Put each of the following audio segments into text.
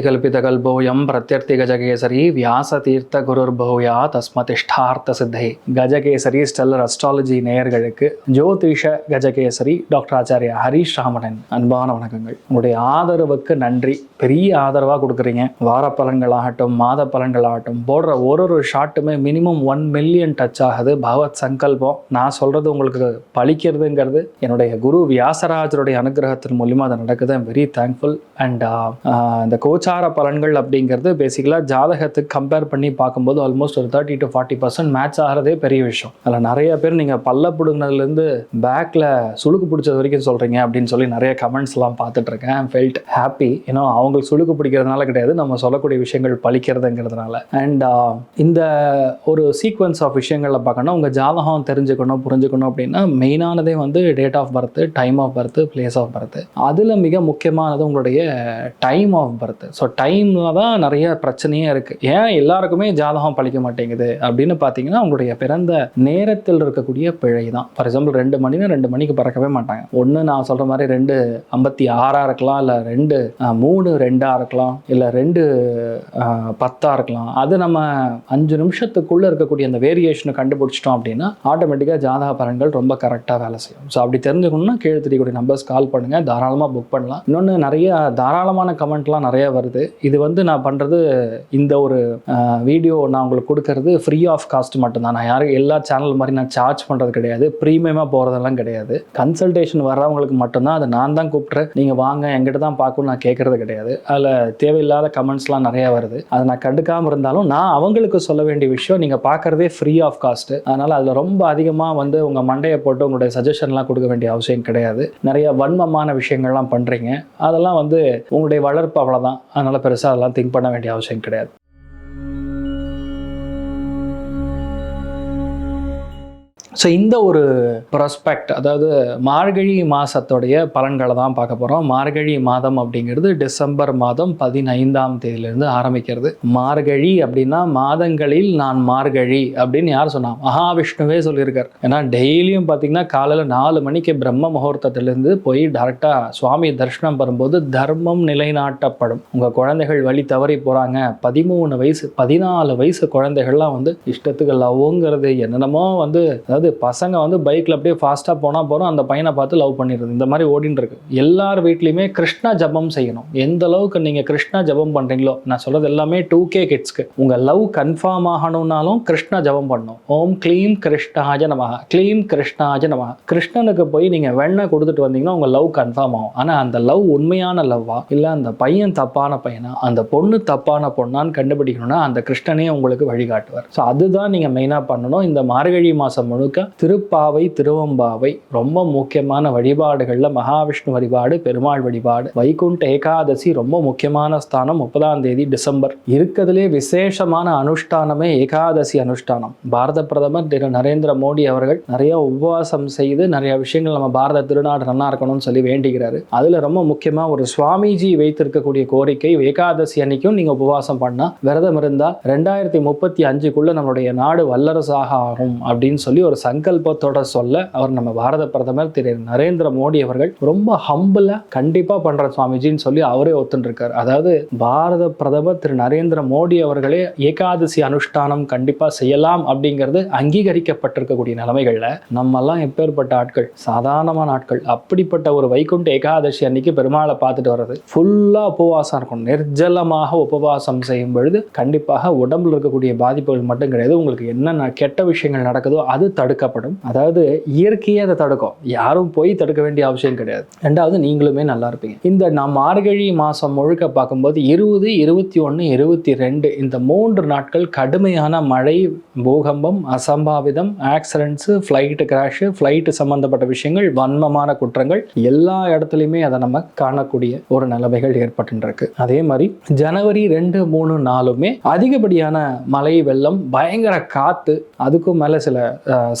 கல்பிதகல்போயம் பிரத்யர்த்தி கஜகேசரி வியாச தீர்த்த குருர் பௌயா தஸ்மதிஷ்டார்த்த சித்தை கஜகேசரி ஸ்டெல்லர் அஸ்ட்ராலஜி நேயர்களுக்கு ஜோதிஷ கஜகேசரி டாக்டர் ஆச்சாரியா ஹரீஷ் ராமணன் அன்பான வணக்கங்கள். உங்களுடைய ஆதரவுக்கு நன்றி. பெரிய ஆதரவாக கொடுக்குறீங்க. வார பலன்களாகட்டும் மாத பலன்களாகட்டும் போடுற ஒரு ஒரு ஷாட்டுமே மினிமம் ஒன் மில்லியன் டச் ஆகுது. பகவத் சங்கல்பம். நான் சொல்கிறது உங்களுக்கு பழிக்கிறதுங்கிறது என்னுடைய குரு வியாசராஜருடைய அனுகிரகத்தின் மூலியமாக அது நடக்குது. ஐம் வெரி தேங்க்ஃபுல் அண்ட் இந்த கோச் கோச்சார பலன்கள் அப்படிங்கிறது பேசிக்கலாக ஜாதகத்துக்கு கம்பேர் பண்ணி பார்க்கும்போது ஆல்மோஸ்ட் ஒரு thirty to forty percent match ஆகிறதே பெரிய விஷயம். அதில் நிறைய பேர் நீங்கள் பல்ல பிடுங்கினதுலேருந்து பேக்கில் சுழுக்கு பிடிச்சது வரைக்கும் சொல்கிறீங்க அப்படின்னு சொல்லி நிறைய கமெண்ட்ஸ்லாம் பார்த்துட்ருக்கேன் ஃபெல்ட் ஹாப்பி ஏன்னா அவங்களுக்கு சுழுக்கு பிடிக்கிறதுனால கிடையாது. நம்ம சொல்லக்கூடிய விஷயங்கள் பழிக்கிறதுங்கிறதுனால. அண்ட் uh, இந்த ஒரு சீக்வன்ஸ் ஆஃப் விஷயங்களில் பார்க்கணும் உங்கள் ஜாதகம் தெரிஞ்சுக்கணும் புரிஞ்சுக்கணும் அப்படின்னா மெயினானதே வந்து date of birth time of birth place of birth அதில் மிக முக்கியமானது உங்களுடைய டைம் ஆஃப் பர்த் ஸோ டைமில் தான் நிறைய பிரச்சனையே இருக்குது ஏன் எல்லாருக்குமே ஜாதகம் பழிக்க மாட்டேங்குது? அப்படின்னு பார்த்தீங்கன்னா உங்களுடைய பிறந்த நேரத்தில் இருக்கக்கூடிய பிழை தான். ஃபார் எக்ஸாம்பிள் ரெண்டு மணினா ரெண்டு மணிக்கு பறக்கவே மாட்டாங்க. ஒன்று நான் சொல்கிற மாதிரி ரெண்டு ஐம்பத்தி ஆறாக இருக்கலாம் இல்லை ரெண்டு மூணு ரெண்டாக இருக்கலாம் இல்லை ரெண்டு பத்தாக இருக்கலாம். அது நம்ம அஞ்சு நிமிஷத்துக்குள்ளே இருக்கக்கூடிய அந்த வேரியேஷனை கண்டுபிடிச்சிட்டோம் அப்படின்னா ஆட்டோமேட்டிக்காக ஜாதக பலன்கள் ரொம்ப கரெக்டாக வேலை செய்யும். ஸோ அப்படி தெரிஞ்சுக்கணும்னா கீழே தெரியக்கூடிய நம்பர்ஸ் கால் பண்ணுங்கள் தாராளமாக புக் பண்ணலாம். இன்னொன்று நிறைய தாராளமான கமெண்ட்லாம் நிறைய வரும். வருது. இது வந்து நான் பண்ணுறது இந்த ஒரு வீடியோ நான் உங்களுக்கு கொடுக்கறது ஃப்ரீ ஆஃப் காஸ்ட் மட்டும்தான். நான் யாரும் எல்லா சேனல் மாதிரி நான் சார்ஜ் பண்ணுறது கிடையாது. ப்ரீமியமாக போகிறதெல்லாம் கிடையாது. கன்சல்டேஷன் வர்றவங்களுக்கு மட்டும்தான். அதை நான் தான் கூப்பிட்றேன். நீங்கள் வாங்க எங்கிட்ட தான் பார்க்கணும் நான் கேட்குறது கிடையாது. அதில் தேவையில்லாத கமெண்ட்ஸ்லாம் நிறையா வருது. அதை நான் கண்டுக்காமல் இருந்தாலும் நான் அவங்களுக்கு சொல்ல வேண்டிய விஷயம் நீங்கள் பார்க்குறதே ஃப்ரீ ஆஃப் காஸ்ட்டு அதனால் அதில் ரொம்ப அதிகமாக வந்து உங்கள் மண்டையை போட்டு உங்களுடைய சஜஷன்லாம் கொடுக்க வேண்டிய அவசியம் கிடையாது. நிறைய வன்மமான விஷயங்கள்லாம் பண்ணுறீங்க அதெல்லாம் வந்து உங்களுடைய வளர்ப்பு அவ்வளோதான் அதனால் பெருசாக அதெல்லாம் திங்க் பண்ண வேண்டிய அவசியம் கிடையாது. ஸோ இந்த ஒரு ப்ராஸ்பெக்ட் அதாவது மார்கழி மாதத்தோடைய பலன்களை தான் பார்க்க போகிறோம் மார்கழி மாதம் அப்படிங்கிறது டிசம்பர் மாதம் பதினைந்தாம் தேதியிலிருந்து ஆரம்பிக்கிறது. மார்கழி அப்படின்னா மாதங்களில் நான் மார்கழி அப்படின்னு யார் சொன்னா? மகாவிஷ்ணுவே சொல்லியிருக்கார். ஏன்னா டெய்லியும் பார்த்தீங்கன்னா காலையில் நாலு மணிக்கு பிரம்ம முகூர்த்தத்திலேருந்து போய் டேரெக்டாக சுவாமி தரிசனம் பெறும்போது தர்மம் நிலைநாட்டப்படும். உங்கள் குழந்தைகள் வழி தவறி போகிறாங்க பதிமூணு வயசு பதினாலு வயசு குழந்தைகள்லாம் வந்து இஷ்டத்துக்கு லவ்ங்கிறது என்னென்னமோ வந்து அதாவது பசங்க வந்து பைக்கில் அப்படியே ஃபாஸ்ட்டாக போனால் போகிறோம் அந்த பையனை பார்த்து லவ் பண்ணிடுறது. இந்த மாதிரி ஓடின்னு இருக்கு. எல்லார் வீட்லேயுமே கிருஷ்ணா ஜபம் செய்யணும். எந்த அளவுக்கு நீங்கள் கிருஷ்ணா ஜபம் பண்ணுறீங்களோ நான் சொல்கிறது எல்லாமே டூ கே கிட்ஸ்க்கு உங்கள் லவ் கன்ஃபார்ம் ஆகணும்னாலும் கிருஷ்ணா ஜபம் பண்ணணும். ஓம் க்ளீம் கிருஷ்ணாஜ நமக க்ளீம் கிருஷ்ணாஜ நமக கிருஷ்ணனுக்கு போய் நீங்கள் வெண்ணை கொடுத்துட்டு வந்தீங்கன்னா உங்கள் லவ் கன்ஃபார்ம் ஆகும். ஆனால் அந்த லவ் உண்மையான லவ்வா இல்லை அந்த பையன் தப்பான பையனா அந்த பொண்ணு தப்பான பொண்ணான்னு கண்டுபிடிக்கணும்னா அந்த கிருஷ்ணனே உங்களுக்கு வழிகாட்டுவார். ஸோ அதுதான் நீங்கள் மெயினாக பண்ணணும். இந்த மார்கழி மாதம் முழுக்க திருப்பாவை திருவம்பாவை ரொம்ப முக்கியமான வழிபாடுகளில் மகாவிஷ்ணு வழிபாடு பெருமாள் வழிபாடு வைகுண்ட ஏகாதசி ரொம்ப முக்கியமான ஸ்தானம் முப்பதாம் தேதி டிசம்பர். இருக்கிறதுலே விசேஷமான அனுஷ்டானமே ஏகாதசி அனுஷ்டானம். பாரத பிரதமர் திரு நரேந்திர மோடி அவர்கள் நிறைய உபவாசம் செய்து நிறைய விஷயங்கள் நம்ம பாரத திருநாடு நல்லா இருக்கணும்னு சொல்லி வேண்டுகிறாரு. அதுல ரொம்ப முக்கியமா ஒரு சுவாமிஜி வைத்திருக்கக்கூடிய கோரிக்கை ஏகாதசி அன்னைக்கும் நீங்க உபவாசம் பண்ணா விரதம் இருந்தா ரெண்டாயிரத்தி முப்பத்தி அஞ்சுக்குள்ள நம்மளுடைய நாடு வல்லரசாக ஆகும் அப்படின்னு சொல்லி ஒரு சங்கல்பத்தோட சொல்ல அவர் நம்ம பாரத பிரதமர் திரு நரேந்திர மோடி அவர்கள் ரொம்ப ஹம்பிளா கண்டிப்பா பண்ற சுவாமிஜின்னு சொல்லி அவரே ஒத்துருக்காரு அதாவது பாரத பிரதமர் திரு நரேந்திர மோடி அவர்களே ஏகாதசி அனுஷ்டானம் கண்டிப்பா செய்யலாம் அப்படிங்கிறது அங்கீகரிக்கப்பட்டிருக்கக்கூடிய நிலைமைகள்ல நம்மெல்லாம் எப்பேற்பட்ட ஆட்கள் சாதாரணமான ஆட்கள் அப்படிப்பட்ட ஒரு வைகுண்ட ஏகாதசி அன்னைக்கு பெருமாளை பார்த்துட்டு வர்றது ஃபுல்லா உபவாசம் இருக்கும் நிர்ஜலமாக உபவாசம் செய்யும் பொழுது கண்டிப்பாக உடம்புல இருக்கக்கூடிய பாதிப்புகள் மட்டும் கிடையாது. உங்களுக்கு என்னென்ன கெட்ட விஷயங்கள் நடக்குதோ அது தடுக்கப்படும். அதாவது இயற்கையே அதை தடுக்கும். யாரும் போய் தடுக்க வேண்டிய அவசியம் கிடையாது. ரெண்டாவது நீங்களுமே நல்லா இருப்பீங்க. இந்த நாம் மார்கழி மாதம் முழுக்க பார்க்கும்போது இருபது இருபத்தி ஒன்று இருபத்தி ரெண்டு இந்த மூன்று நாட்கள் கடுமையான மழை பூகம்பம் அசம்பாவிதம் ஆக்சிடென்ட்ஸு ஃப்ளைட்டு கிராஷு ஃப்ளைட்டு சம்மந்தப்பட்ட விஷயங்கள் வன்மமான குற்றங்கள் எல்லா இடத்துலையுமே அதை நம்ம காணக்கூடிய ஒரு நிலைமைகள் ஏற்பட்டுருக்கு அதே மாதிரி ஜனவரி ரெண்டு மூணு நாலுமே அதிகப்படியான மழை வெள்ளம் பயங்கர காற்று அதுக்கும் மேலே சில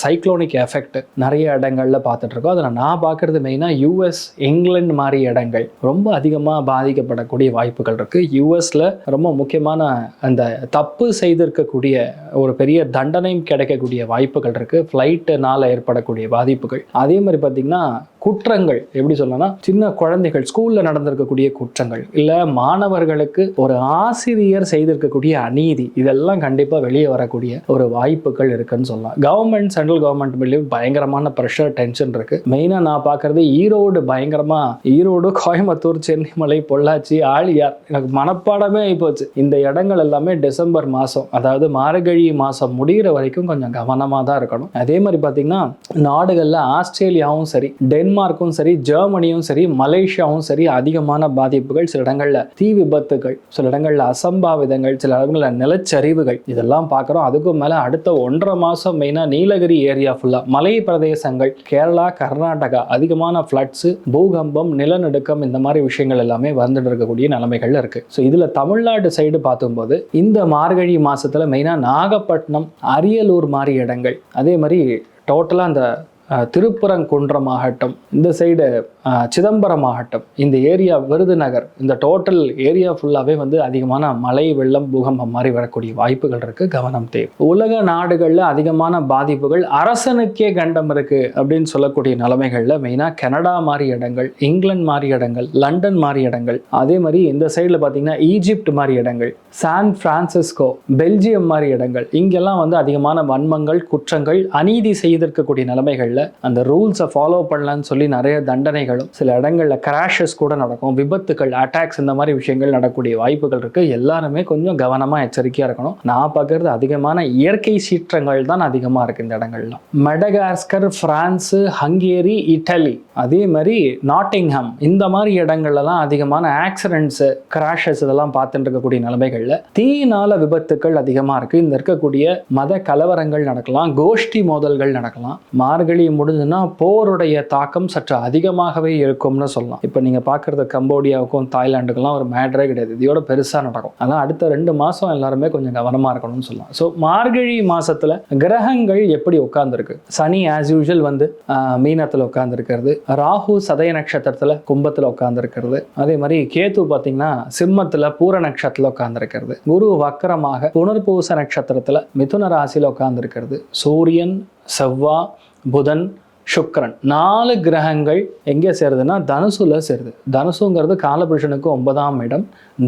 சைக்ளோனிக் எஃபெக்ட் நிறைய இடங்கள்ல பார்த்துட்ருக்கோம் அதில் நான் பார்க்குறது மெயினாக யூஎஸ் இங்கிலாந்து மாதிரி இடங்கள். ரொம்ப அதிகமாக பாதிக்கப்படக்கூடிய வாய்ப்புகள் இருக்குது யூஎஸில் ரொம்ப முக்கியமான அந்த தப்பு செய்திருக்கக்கூடிய ஒரு பெரிய தண்டனையும் கிடைக்கக்கூடிய வாய்ப்புகள் இருக்குது ஃப்ளைட்டுனால் ஏற்படக்கூடிய பாதிப்புகள். அதே மாதிரி பார்த்திங்கன்னா குற்றங்கள் எப்படி சொல்லலாம் சின்ன குழந்தைகள் ஸ்கூல்ல நடந்திருக்கக்கூடிய குற்றங்கள் இல்ல மாணவர்களுக்கு ஒரு ஆசிரியர் செய்திருக்கக்கூடிய அநீதி இதெல்லாம் கண்டிப்பா வெளியே வரக்கூடிய ஒரு வாய்ப்புகள் இருக்குன்னு சொல்லலாம். கவர்மெண்ட் சென்ட்ரல் கவர்மெண்ட் மேலேயும் பயங்கரமான ப்ரெஷர் டென்ஷன் இருக்கு. மெயினா நான் பார்க்கறது ஈரோடு பயங்கரமா ஈரோடு கோயம்புத்தூர் சென்னிமலை பொள்ளாச்சி ஆழியார். எனக்கு மனப்பாடமே ஆகிப்போச்சு இந்த இடங்கள் எல்லாமே டிசம்பர் மாதம் அதாவது மார்கழி மாதம் முடிகிற வரைக்கும் கொஞ்சம் கவனமாக தான் இருக்கணும். அதே மாதிரி பார்த்தீங்கன்னா நாடுகளில் ஆஸ்திரேலியாவும் சரி டென் டென்மார்க்கும் சரி ஜெர்மனியும் சரி மலேசியாவும் சரி அதிகமான பாதிப்புகள் சில இடங்களில் தீ விபத்துகள் சில இடங்களில் அசம்பாவிதங்கள் சில இடங்களில் நிலச்சரிவுகள் இதெல்லாம் பார்க்குறோம். அதுக்கும் மேலே அடுத்த ஒன்றரை மாதம் மெயினாக நீலகிரி ஏரியா ஃபுல்லாக மலை பிரதேசங்கள் கேரளா கர்நாடகா அதிகமான ஃப்ளட்ஸு பூகம்பம் நிலநடுக்கம் இந்த மாதிரி விஷயங்கள் எல்லாமே வந்துட்டு இருக்கக்கூடிய நிலைமைகள் இருக்குது ஸோ இதில் தமிழ்நாடு சைடு பார்த்தும்போது இந்த மார்கழி மாதத்தில் மெயினாக நாகப்பட்டினம் அரியலூர் மாதிரி இடங்கள் அதே மாதிரி டோட்டலாக அந்த திருப்பரங்குன்றம் ஆகட்டும் இந்த சைடு சிதம்பரம் ஆகட்டும் இந்த ஏரியா விருதுநகர் இந்த டோட்டல் ஏரியா ஃபுல்லாகவே வந்து அதிகமான மழை வெள்ளம் பூகம்பம் மாதிரி வரக்கூடிய வாய்ப்புகள் இருக்குது கவனம் தேவை. உலக நாடுகளில் அதிகமான பாதிப்புகள் அரசனுக்கே கண்டம் இருக்குது அப்படின்னு சொல்லக்கூடிய நிலைமைகளில் மெயினாக கனடா மாதிரி இடங்கள் இங்கிலாந்து மாதிரி இடங்கள் லண்டன் மாதிரி இடங்கள் அதே மாதிரி இந்த சைடில் பார்த்தீங்கன்னா ஈஜிப்ட் மாதிரி இடங்கள் சான் ஃப்ரான்சிஸ்கோ பெல்ஜியம் மாதிரி இடங்கள் இங்கெல்லாம் வந்து அதிகமான வன்மங்கள் குற்றங்கள் அநீதி செய்திருக்கக்கூடிய நிலைமைகள் இடங்களில் அந்த ரூல்ஸை ஃபாலோ பண்ணலன்னு சொல்லி நிறைய தண்டனைகளும் சில இடங்களில் கிராஷஸ் கூட நடக்கும். விபத்துகள் அட்டாக்ஸ் இந்த மாதிரி விஷயங்கள் நடக்கூடிய வாய்ப்புகள் இருக்குது எல்லாருமே கொஞ்சம் கவனமாக எச்சரிக்கையாக இருக்கணும். நான் பார்க்குறது அதிகமான இயற்கை சீற்றங்கள் தான் அதிகமாக இருக்குது இந்த இடங்கள்லாம் மெடகாஸ்கர் ஃப்ரான்ஸு ஹங்கேரி இட்டலி அதே மாதிரி நாட்டிங்ஹாம் இந்த மாதிரி இடங்கள்லாம் அதிகமான ஆக்சிடென்ட்ஸு கிராஷஸ் இதெல்லாம் பார்த்துட்டு இருக்கக்கூடிய நிலைமைகளில் தீயினால விபத்துக்கள் அதிகமாக இருக்குது இந்த இருக்கக்கூடிய மத கலவரங்கள் நடக்கலாம் கோஷ்டி மோதல்கள் நடக்கலாம். மார்கழி முடிஞ்சுன்னா போருடைய தாக்கம் சற்று அதிகமாகவே இருக்கும்னு சொல்லலாம். இப்போ நீங்கள் பார்க்குறது கம்போடியாவுக்கும் தாய்லாண்டுக்கெல்லாம் ஒரு மேட்ரே கிடையாது. இதோட பெருசாக நடக்கும். ஆனால் அடுத்த ரெண்டு மாதம் எல்லாருமே கொஞ்சம் கவனமாக இருக்கணும்னு சொல்லலாம். ஸோ மார்கழி மாதத்தில் கிரகங்கள் எப்படி உட்காந்துருக்கு சனி ஆஸ் யூஷுவல் வந்து மீனத்தில் உட்காந்துருக்கிறது ராகு சதய நட்சத்திரத்தில் கும்பத்தில் உட்காந்துருக்கிறது அதே மாதிரி கேத்து பார்த்தீங்கன்னா சிம்மத்தில் பூர நட்சத்திரத்தில் உட்காந்துருக்கிறது குரு வக்கரமாக புனர்பூச நட்சத்திரத்தில் மிதுன ராசியில் உட்காந்துருக்கிறது சூரியன் செவ்வா बुधन சுக்கரன். நாலு கிரகங்கள் எங்கே சேருதுன்னா தனுசுல சேருது. தனுசுங்கிறது காலபுருஷனுக்கு ஒன்பதாம் இடம்.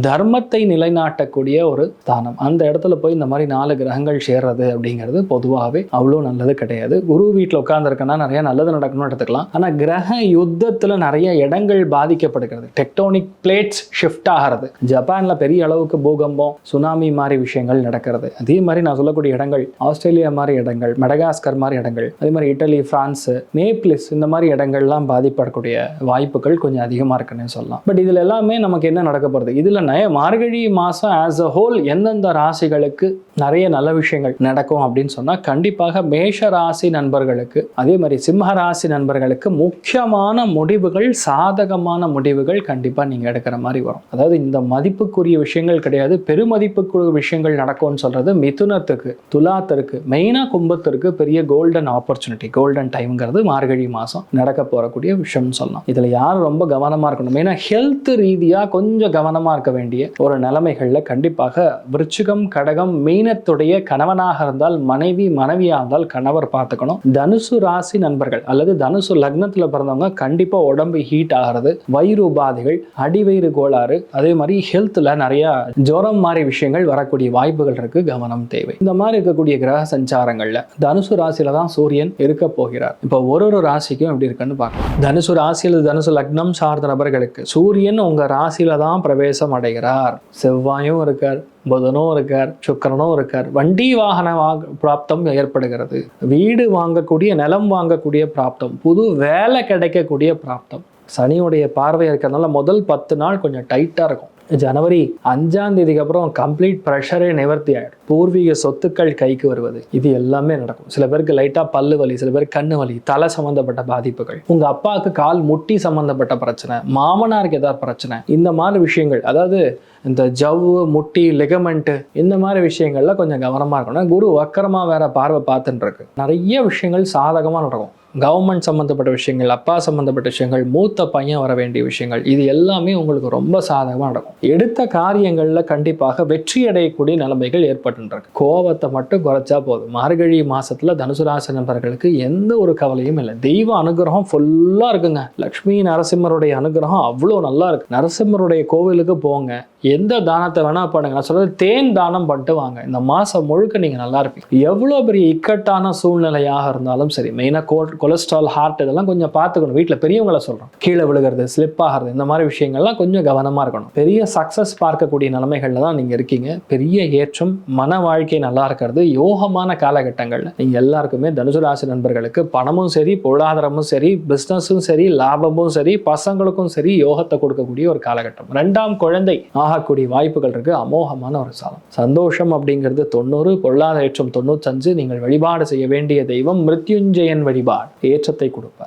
தர்மத்தை நிலைநாட்டக்கூடிய ஒரு ஸ்தானம். அந்த இடத்துல போய் இந்த மாதிரி நாலு கிரகங்கள் சேர்றது அப்படிங்கிறது பொதுவாகவே அவ்வளோ நல்லது கிடையாது. குரு வீட்டில் உட்காந்துருக்கனா நிறைய நல்லது நடக்கணும்னு எடுத்துக்கலாம். ஆனால் கிரக யுத்தத்தில் நிறைய இடங்கள் பாதிக்கப்படுகிறது. டெக்டோனிக் பிளேட்ஸ் ஷிஃப்ட் ஆகிறது. ஜப்பானில் பெரிய அளவுக்கு பூகம்பம் சுனாமி மாதிரி விஷயங்கள் நடக்கிறது. அதே மாதிரி நான் சொல்லக்கூடிய இடங்கள் ஆஸ்திரேலியா மாதிரி இடங்கள் மெடகாஸ்கர் மாதிரி இடங்கள் அதே மாதிரி இட்டலி ஃப்ரான்ஸு நேப்ளிஸ் இந்த மாதிரி இடங்கள்லாம் பாதிப்படக்கூடிய வாய்ப்புகள் கொஞ்சம் அதிகமாக இருக்குன்னு சொல்லலாம். பட் இதில் எல்லாமே நமக்கு என்ன நடக்க போகிறது இதில் நய மார்கழி மாதம் ஆஸ் அ ஹோல் எந்தெந்த ராசிகளுக்கு நிறைய நல்ல விஷயங்கள் நடக்கும் அப்படின்னு சொன்னால் கண்டிப்பாக மேஷ ராசி நண்பர்களுக்கு அதே மாதிரி சிம்ம ராசி நண்பர்களுக்கு முக்கியமான முடிவுகள் சாதகமான முடிவுகள் கண்டிப்பாக நீங்கள் எடுக்கிற மாதிரி வரும். அதாவது இந்த மதிப்புக்குரிய விஷயங்கள் கிடையாது. பெருமதிப்புக்குரிய விஷயங்கள் நடக்கும்னு சொல்கிறது மிதுனத்துக்கு துலாத்திற்கு மெயினாக கும்பத்திற்கு பெரிய கோல்டன் ஆப்பர்ச்சுனிட்டி கோல்டன் டைம்ங்கிறது மார்கழி மாதம் நடக்க போகக்கூடிய விஷயம்னு சொல்லலாம். இதில் யார் ரொம்ப கவனமாக இருக்கணும்? ஏன்னா ஹெல்த் ரீதியாக கொஞ்சம் கவனமாக இருக்க வேண்டிய ஒரு நிலைமைகளில் கண்டிப்பாக விருச்சிகம் கடகம் மீனத்துடைய கணவனாக இருந்தால் மனைவி மனைவியாக இருந்தால் கணவர் பார்த்துக்கணும். தனுசு ராசி நண்பர்கள் அல்லது தனுசு லக்னத்தில் பிறந்தவங்க கண்டிப்பாக உடம்பு ஹீட் ஆகிறது வயிறு உபாதைகள் அடிவயிறு கோளாறு அதே மாதிரி ஹெல்த்தில் நிறைய ஜுரம் மாதிரி விஷயங்கள் வரக்கூடிய வாய்ப்புகள் இருக்கு கவனம் தேவை. இந்த மாதிரி இருக்கக்கூடிய கிரக சஞ்சாரங்கள்ல தனுசு ராசியில தான் சூரியன் இருக்க போகிறார். இப்போ ஒரு ஒரு ராசிக்கும் எப்படி இருக்குன்னு பார்க்கலாம். தனுசு ராசியில் தனுசு லக்னம் சார்ந்த நபர்களுக்கு சூரியன் உங்கள் ராசியில தான் பிரவேசம் அடைகிறார். செவ்வாயும் இருக்கார் புதனும் இருக்கார் சுக்கிரனும் இருக்கார். வண்டி வாகன வாங்க பிராப்தம் ஏற்படுகிறது. வீடு வாங்கக்கூடிய நிலம் வாங்கக்கூடிய பிராப்தம் புது வேலை கிடைக்கக்கூடிய பிராப்தம். சனியுடைய பார்வை இருக்கிறதுனால முதல் பத்து நாள் கொஞ்சம் டைட்டாக இருக்கும். ஜனவரி அஞ்சாம் தேதிக்கு அப்புறம் கம்ப்ளீட் ப்ரெஷரே நிவர்த்தி ஆகிடும் பூர்வீக சொத்துக்கள் கைக்கு வருவது. இது எல்லாமே நடக்கும். சில பேருக்கு லைட்டாக பல்லு வலி சில பேருக்கு கண்ணு வலி தலை சம்மந்தப்பட்ட பாதிப்புகள். உங்கள் அப்பாவுக்கு கால் முட்டி சம்மந்தப்பட்ட பிரச்சனை மாமனாருக்கு ஏதாவது பிரச்சனை இந்த மாதிரி விஷயங்கள். அதாவது இந்த ஜவ்வு முட்டி லிகமெண்ட்டு இந்த மாதிரி விஷயங்கள்ல கொஞ்சம் கவனமாக இருக்கணும். குரு வக்கரமாக வேற பார்வை பார்த்துட்டு இருக்கு. நிறைய விஷயங்கள் சாதகமாக நடக்கும். கவர்மெண்ட் சம்மந்தப்பட்ட விஷயங்கள் அப்பா சம்மந்தப்பட்ட விஷயங்கள் மூத்த பையன் வர வேண்டிய விஷயங்கள் இது எல்லாமே உங்களுக்கு ரொம்ப சாதகமாக நடக்கும். எடுத்த காரியங்களில் கண்டிப்பாக வெற்றி அடையக்கூடிய நிலைமைகள் ஏற்பட்டுருக்கு கோபத்தை மட்டும் குறைச்சா போதும். மார்கழி மாதத்தில் தனுசு ராசி நண்பர்களுக்கு எந்த ஒரு கவலையும் இல்லை. தெய்வ அனுகிரகம் ஃபுல்லாக இருக்குங்க. லக்ஷ்மி நரசிம்மருடைய அனுகிரகம் அவ்வளோ நல்லா இருக்கு. நரசிம்மருடைய கோவிலுக்கு போங்க. எந்த தானத்தை வேணால் பண்ணுங்க. நான் சொல்கிறது தேன் தானம் பண்ணிட்டு வாங்க. இந்த மாதம் முழுக்க நீங்கள் நல்லா இருப்பீங்க. எவ்வளோ பெரிய இக்கட்டான சூழ்நிலையாக இருந்தாலும் சரி மெயினாக கோ கொலஸ்ட்ரால் ஹார்ட் இதெல்லாம் கொஞ்சம் பார்த்துக்கணும். வீட்டில் பெரியவங்கள சொல்கிறோம் கீழே விழுகிறது ஸ்லிப் ஆகிறது இந்த மாதிரி விஷயங்கள்லாம் கொஞ்சம் கவனமாக இருக்கணும். பெரிய சக்ஸஸ் பார்க்கக்கூடிய நிலைமைகளில் தான் நீங்கள் இருக்கீங்க. பெரிய ஏற்றம் மன வாழ்க்கை நல்லா இருக்கிறது. யோகமான காலகட்டங்களில் நீங்கள் எல்லாருக்குமே தனுசு ராசி நண்பர்களுக்கு பணமும் சரி பொருளாதாரமும் சரி பிஸ்னஸும் சரி லாபமும் சரி பசங்களுக்கும் சரி யோகத்தை கொடுக்கக்கூடிய ஒரு காலகட்டம். ரெண்டாம் குழந்தை. ஆகக்கூடிய வாய்ப்புகள் இருக்கு. அமோகமான ஒரு சாலம் சந்தோஷம் அப்படிங்கிறது தொண்ணூறு பொருளாதார ஏற்றம் தொண்ணூத்தஞ்சு நீங்கள் வழிபாடு செய்ய வேண்டிய தெய்வம் மிருத்யுஞ்சயன் வழிபாடு. ஏற்றத்தை கொடுப்பார்.